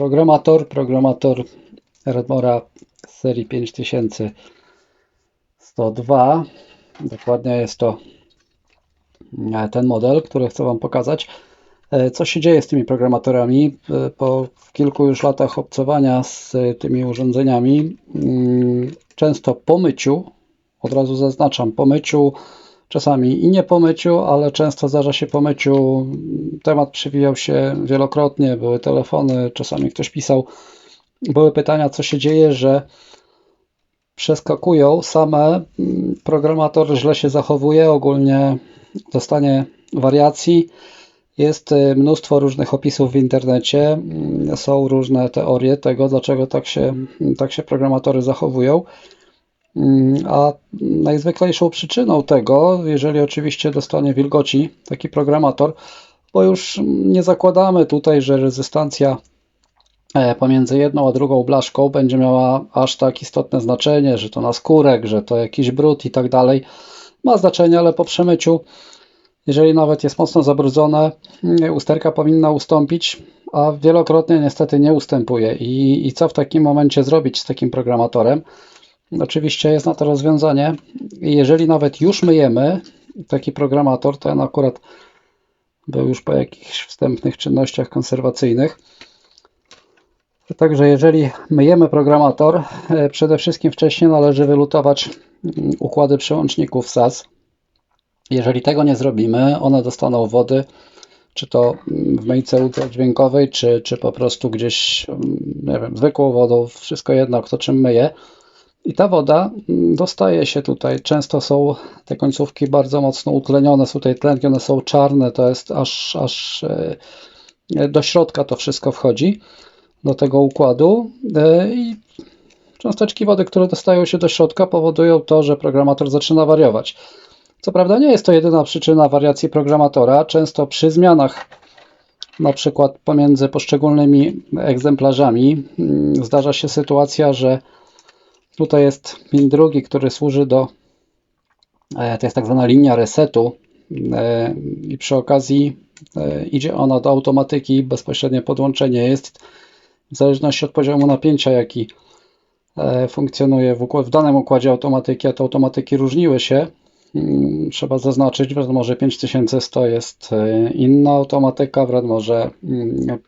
programator, programator Redmora serii 5102. Dokładnie jest to e, ten model, który chcę Wam pokazać. E, co się dzieje z tymi programatorami? E, po kilku już latach obcowania z tymi urządzeniami, mm, często po myciu, od razu zaznaczam, po myciu, czasami i nie po myciu, ale często zdarza się po myciu. Temat przewijał się wielokrotnie, były telefony, czasami ktoś pisał, były pytania, co się dzieje, że przeskakują same, programator źle się zachowuje, ogólnie dostanie wariacji. Jest y, mnóstwo różnych opisów w internecie, są różne teorie tego, dlaczego tak się, tak się programatory zachowują. A najzwyklejszą przyczyną tego, jeżeli oczywiście dostanie wilgoci taki programator, bo już nie zakładamy tutaj, że rezystancja e, pomiędzy jedną a drugą blaszką będzie miała aż tak istotne znaczenie, że to na skórek, że to jakiś brud i tak dalej. Ma znaczenie, ale po przemyciu, jeżeli nawet jest mocno zabrudzone, usterka powinna ustąpić, a wielokrotnie niestety nie ustępuje. I, i co w takim momencie zrobić z takim programatorem? Oczywiście jest na to rozwiązanie. Jeżeli nawet już myjemy taki programator, to ten akurat był już po jakichś wstępnych czynnościach konserwacyjnych. Także jeżeli myjemy programator, e, przede wszystkim wcześniej należy wylutować mm, układy przełączników SAS. Jeżeli tego nie zrobimy, one dostaną wody, czy to mm, w myjce ultradźwiękowej, czy, czy po prostu gdzieś, mm, nie wiem, zwykłą wodą, wszystko jedno, kto czym myje, i ta woda mm, dostaje się tutaj. Często są te końcówki bardzo mocno utlenione, są tutaj tlenki, one są czarne, to jest aż, aż e, do środka to wszystko wchodzi, do tego układu. E, I cząsteczki wody, które dostają się do środka, powodują to, że programator zaczyna wariować. Co prawda nie jest to jedyna przyczyna wariacji programatora. Często przy zmianach na przykład pomiędzy poszczególnymi egzemplarzami mm, zdarza się sytuacja, że Tutaj jest pin drugi, który służy do, e, to jest tak zwana linia resetu e, i przy okazji e, idzie ona do automatyki, bezpośrednie podłączenie jest w zależności od poziomu napięcia, jaki funkcjonuje w, w danym układzie automatyki, a te automatyki różniły się. Mm, trzeba zaznaczyć, w Redmorze 5100 jest inna automatyka, w Redmorze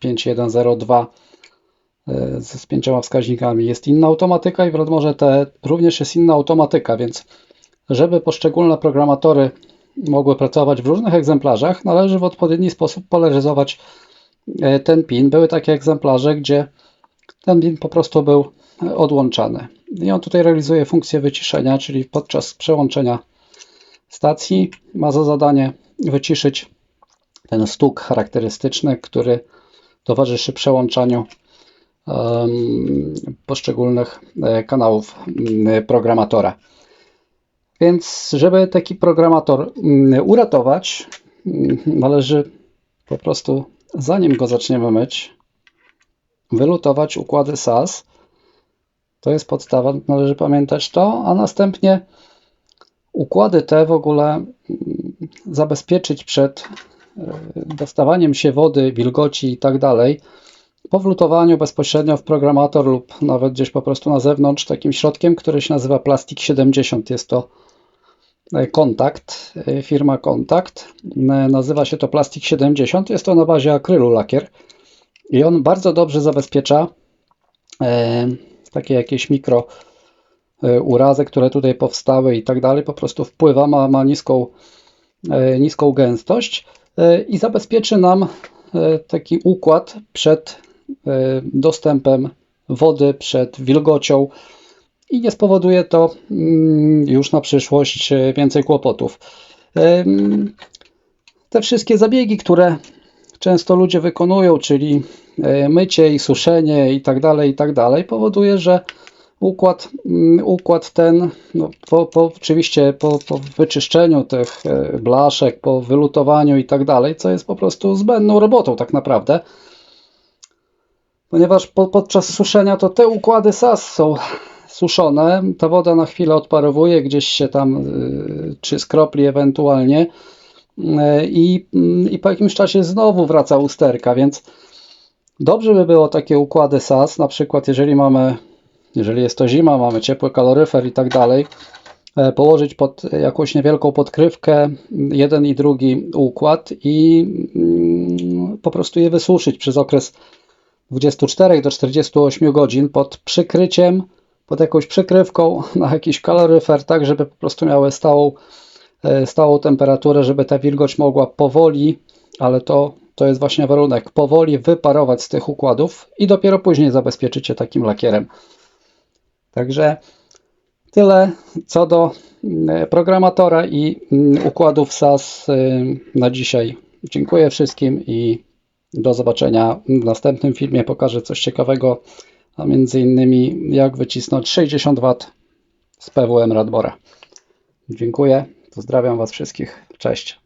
5102 E, z pięcioma wskaźnikami. Jest inna automatyka i w Redmorze te również jest inna automatyka, więc żeby poszczególne programatory mogły pracować w różnych egzemplarzach, należy w odpowiedni sposób polaryzować e, ten pin. Były takie egzemplarze, gdzie ten pin po prostu był odłączany. I on tutaj realizuje funkcję wyciszenia, czyli podczas przełączenia stacji ma za zadanie wyciszyć ten stuk charakterystyczny, który towarzyszy przełączaniu poszczególnych e, kanałów programatora. Więc, żeby taki programator uratować, należy po prostu, zanim go zaczniemy myć, wylutować układy SAS. To jest podstawa, należy pamiętać to, a następnie układy te w ogóle zabezpieczyć przed e, dostawaniem się wody, wilgoci i tak dalej po wlutowaniu bezpośrednio w programator lub nawet gdzieś po prostu na zewnątrz takim środkiem, który się nazywa Plastic 70. Jest to e, kontakt, e, firma Kontakt. E, nazywa się to Plastic 70. Jest to na bazie akrylu lakier i on bardzo dobrze zabezpiecza takie jakieś mikro urazy, które tutaj powstały i tak dalej. Po prostu wpływa, ma, ma niską, niską gęstość i zabezpieczy nam taki układ przed dostępem wody przed wilgocią i nie spowoduje to mm, już na przyszłość e, więcej kłopotów. E, te wszystkie zabiegi, które często ludzie wykonują, czyli mycie i suszenie i tak dalej, i tak dalej, powoduje, że układ, mm, układ ten, no, po, po, oczywiście po, po wyczyszczeniu tych blaszek, po wylutowaniu i tak dalej, co jest po prostu zbędną robotą tak naprawdę, ponieważ po, podczas suszenia to te układy SAS są suszone, ta woda na chwilę odparowuje, gdzieś się tam y, czy skropli ewentualnie. Y, i, i po jakimś czasie znowu wraca usterka, więc Dobrze by było takie układy SAS, na przykład jeżeli mamy, jeżeli jest to zima, mamy ciepły kaloryfer i tak dalej, e, położyć pod jakąś niewielką podkrywkę jeden i drugi układ i mm, po prostu je wysuszyć przez okres 24 do 48 godzin pod przykryciem, pod jakąś przykrywką na jakiś kaloryfer, tak żeby po prostu miały stałą, e, stałą temperaturę, żeby ta wilgoć mogła powoli, ale to, to jest właśnie warunek, powoli wyparować z tych układów i dopiero później zabezpieczycie takim lakierem. Także tyle co do mm, programatora i mm, układów SAS y, na dzisiaj. Dziękuję wszystkim i do zobaczenia w następnym filmie. Pokażę coś ciekawego, a między innymi jak wycisnąć 60 W z PWM Radbora. Dziękuję, pozdrawiam Was wszystkich. Cześć.